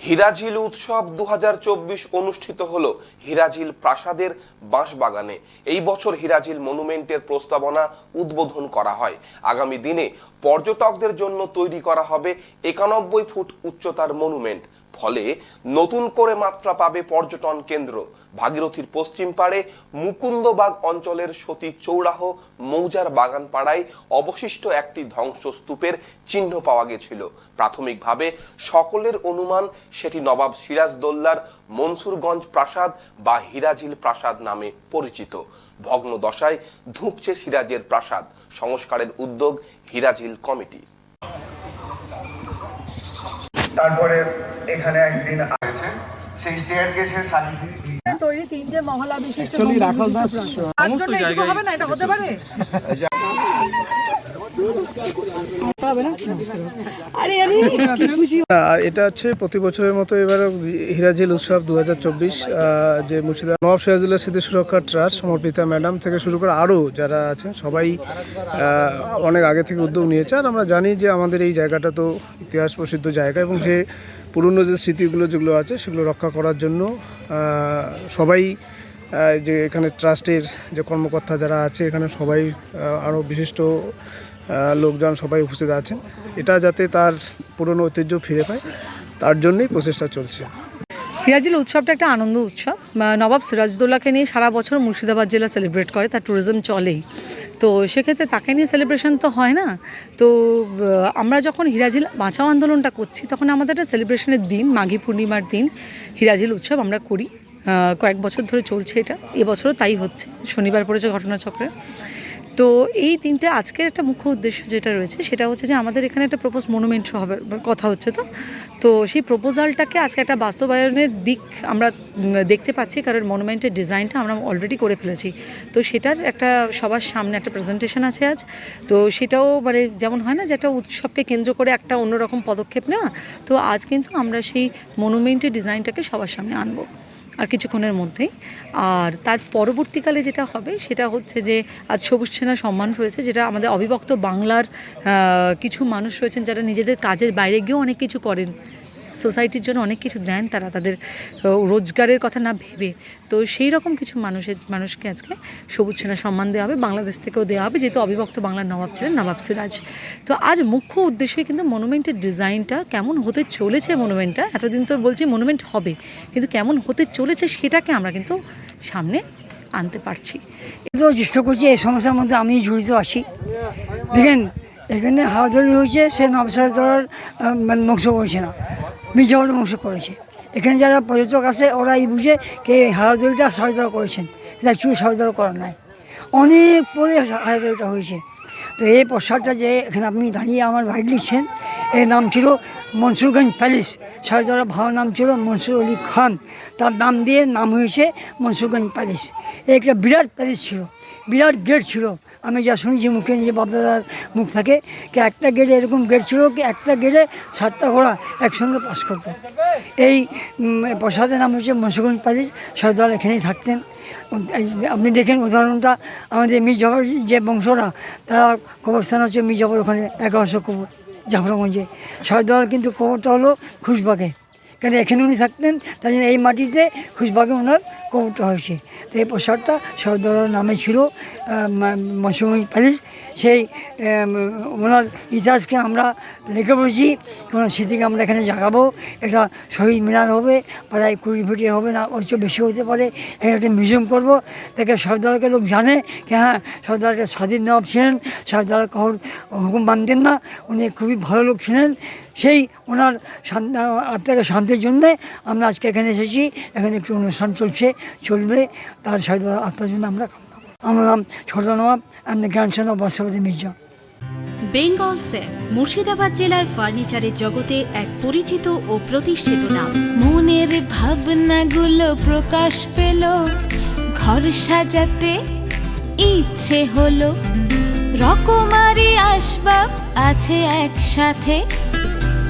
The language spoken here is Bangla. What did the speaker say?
হীরাঝিল উৎসব দু হাজার চব্বিশ অনুষ্ঠিত হল হীরাঝিল প্রাসাদের বাঁশবাগানে। এই বছর হীরাঝিল মনুমেন্টের প্রস্তাবনা উদ্বোধন করা হয়। আগামী দিনে পর্যটকদের জন্য তৈরি করা হবে একানব্বই ফুট উচ্চতার মনুমেন্ট। ফলে নতুন করে মাত্রা পাবে পর্যটন কেন্দ্র। ভাগীরথীর পশ্চিম পাড়ে মুকুন্দবাগ অঞ্চলের সতী চৌরাহ মৌজার বাগান পাড়ায় অবশিষ্ট একটি ধ্বংসস্তূপের চিহ্ন পাওয়া গেছিল। প্রাথমিকভাবে সকলের অনুমান সেটি নবাব সিরাজদৌল্লার মনসুরগঞ্জ প্রাসাদ বা হিরাঝিল প্রাসাদ নামে পরিচিত। ভগ্ন দশায় ধুঁকছে সিরাজের প্রাসাদ সংস্কারের উদ্যোগ হিরাঝিল কমিটি। তারপরে এখানে একদিন আছে সেই স্টেয়ার কেসের তৈরি তিনটে মহলা বিশিষ্ট হবে না? এটা হতে পারে? এটা হচ্ছে প্রতি বছরের মতো এবার হিরাজিল উৎসব দু হাজার চব্বিশ যে মুর্শিদা নবাব সিরাজুল্লাহ স্মৃতি সুরক্ষা ট্রাস্ট সমর্পিতা ম্যাডাম থেকে শুরু করে আরও যারা আছেন, সবাই অনেক আগে থেকে উদ্যোগ নিয়েছে। আর আমরা জানি যে আমাদের এই জায়গাটা তো ইতিহাস প্রসিদ্ধ জায়গা এবং যে পুরনো যে স্মৃতিগুলো যেগুলো আছে, সেগুলো রক্ষা করার জন্য সবাই যে এখানে ট্রাস্টের যে কর্মকর্তা যারা আছে, এখানে সবাই আরও বিশিষ্ট লোকজন সবাই উপস্থিত আছেন। এটা যাতে তার পুরনো ঐতিহ্য ফিরে পায়, তার জন্যই প্রচেষ্টা চলছে। হিরাজিল উৎসবটা একটা আনন্দ উৎসব। নবাব সিরাজদৌল্লাকে নিয়ে সারা বছর মুর্শিদাবাদ জেলা সেলিব্রেট করে, তার ট্যুরিজম চলেই। তো সেক্ষেত্রে তাকে নিয়ে সেলিব্রেশন তো হয় না। তো আমরা যখন হিরাজিল বাঁচাও আন্দোলনটা করছি, তখন আমাদের একটা সেলিব্রেশনের দিন, মাঘী পূর্ণিমার দিন, হিরাজিল উৎসব আমরা করি। কয়েক বছর ধরে চলছে এটা। এবছরও তাই হচ্ছে। শনিবার পড়েছে ঘটনাচক্রে। তো এই তিনটে আজকের একটা মুখ্য উদ্দেশ্য যেটা রয়েছে, সেটা হচ্ছে যে আমাদের এখানে একটা প্রপোজ মনুমেন্ট হবে, কথা হচ্ছে তো। তো সেই প্রপোজালটাকে আজকে একটা বাস্তবায়নের দিক আমরা দেখতে পাচ্ছি, কারণ মনুমেন্টের ডিজাইনটা আমরা অলরেডি করে ফেলেছি। তো সেটার একটা সবার সামনে একটা প্রেজেন্টেশন আছে আজ। তো সেটাও মানে যেমন হয় না যে একটা উৎসবকে কেন্দ্র করে একটা অন্যরকম পদক্ষেপ নেওয়া, তো আজ কিন্তু আমরা সেই মনুমেন্টের ডিজাইনটাকে সবার সামনে আনব। আর কিছুক্ষণের মধ্যেই। আর তার পরবর্তীকালে যেটা হবে, সেটা হচ্ছে যে আজ সবুজ সেনা সম্মান রয়েছে, যেটা আমাদের অবিভক্ত বাংলার কিছু মানুষ রয়েছেন যারা নিজেদের কাজের বাইরে গিয়েও অনেক কিছু করেন। সোসাইটির জন্য অনেক কিছু দেন তারা তাদের রোজগারের কথা না ভেবে। তো সেই রকম কিছু মানুষের, মানুষকে আজকে সবুজ সেনা সম্মান দেওয়া হবে, বাংলাদেশ থেকেও দেওয়া হবে, যেহেতু অবিভক্ত বাংলার নবাব ছিলেন নবাব সিরাজ। তো আজ মুখ্য উদ্দেশ্যই কিন্তু মনুমেন্টের ডিজাইনটা, কেমন হতে চলেছে মনুমেন্টটা, এতদিন তো বলছি মনুমেন্ট হবে, কিন্তু কেমন হতে চলেছে সেটাকে আমরা কিন্তু সামনে আনতে পারছি। তো চেষ্টা করছি, এই সমস্যার মধ্যে আমি জড়িত আছি। দেখেন, এখানে হাওয়াধরি হয়েছে সে নবসার দ্বারার মানে ধ্বংস করেছে না। মির্জাবাদ ধ্বংস করেছে। এখানে যারা পর্যটক আসে ওরা এই বুঝে কে হাওয়াধরিটা সাড়ে করেছেন। এটা চুল সাড়ে করা নাই। অনেক পরে হাওয়াধরিটা হয়েছে। তো এই প্রসাদটা যে এখানে আপনি দাঁড়িয়ে আমার ভাইট লিখছেন, এর নাম ছিল মনসুরগঞ্জ প্যালেস। সারদারা ভালো নাম ছিল মনসুর আলী খান। তার নাম দিয়ে নাম হয়েছে মনসুরগঞ্জ প্যালেস। একটা বিরাট প্যালেস ছিল। বিরাট গেট ছিল। আমি যা শুনেছি মুখে নিজে বাপদাদার মুখ থাকে কি একটা গেটে এরকম গেট ছিল কি একটা গেটে সাতটা ঘোড়া একসঙ্গে পাস করতো। এই প্রসাদের নাম হচ্ছে মনসুরগঞ্জ প্যালেস। সর্দার এখানেই থাকতেন। আপনি দেখেন উদাহরণটা, আমাদের মীর জাফর যে বংশরা, তারা কবরস্থান হচ্ছে মীর জাফর ওখানে এগারোশো কবর, জাফরগঞ্জে। সর্দার কিন্তু কবরটা হলো খুশবাগে। কেন এখানে উনি থাকতেন? তাই জন্য এই মাটিতে খুশবাগে ওনার কবরটা হয়েছে। তো এই প্রসাদটা সর্দার নামে ছিল মৌসুমি প্যালেস। সেই ওনার ইতিহাসকে আমরা লিখে বলছি, কোনো স্মৃতিকে আমরা এখানে জাগাবো। এটা শহীদ মিনার হবে, প্রায় কুড়ি ফুটের হবে না ওর বেশি হতে পারে। এখানে একটা মিউজিয়াম করব। তাকে সর্দারকে লোক জানে যে হ্যাঁ সর্দার একটা স্বাধীন নবাব ছিলেন। সর্দার কখন হুকুম মানতেন না। উনি খুবই ভালো লোক ছিলেন। সেই ওনার আত্মাকে শান্তির জন্যে আমরা আজকে এখানে এসেছি। এখানে একটু অনুষ্ঠান চলছে, চলবে। তার সর্দার আত্মার জন্য আমরা আমার নাম ছোট নবাব অ্যান্ড দ্য গ্র্যান্ডসন বাসাবাদী মির্জা বেঙ্গল সেফ, মুর্শিদাবাদ জেলার ফার্নিচারের জগতে এক পরিচিত ও প্রতিষ্ঠিত নাম। মনের ভাবনাগুলো প্রকাশ পেল। ঘর সাজাতে ইচ্ছে হলো। রকমারি আসবাব আছে একসাথে।